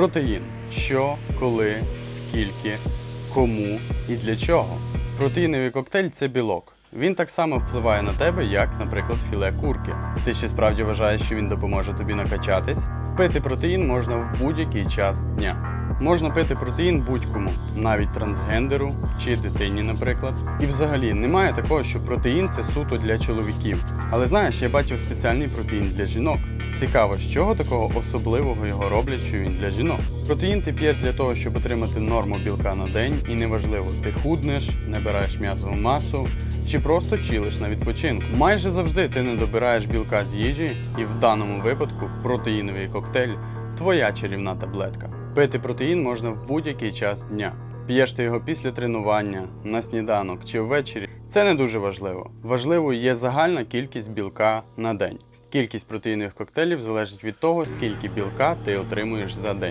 Протеїн. Що, коли, скільки, кому і для чого. Протеїновий коктейль це білок. Він так само впливає на тебе, як, наприклад, філе курки. Ти ще справді вважаєш, що він допоможе тобі накачатись? Пити протеїн можна в будь-який час дня. Можна пити протеїн будь-кому, навіть трансгендеру чи дитині, наприклад. І взагалі немає такого, що протеїн це суто для чоловіків. Але знаєш, я бачив спеціальний протеїн для жінок. Цікаво, з чого такого особливого його роблять, що він для жінок. Протеїн ти п'єш для того, щоб отримати норму білка на день, і неважливо, ти худнеш, набираєш м'язову масу чи просто чилиш на відпочинку. Майже завжди ти не добираєш білка з їжі, і в даному випадку протеїновий коктейль твоя чарівна таблетка. Пити протеїн можна в будь-який час дня. П'єш ти його після тренування, на сніданок чи ввечері. Це не дуже важливо. Важливою є загальна кількість білка на день. Кількість протеїнових коктейлів залежить від того, скільки білка ти отримуєш за день.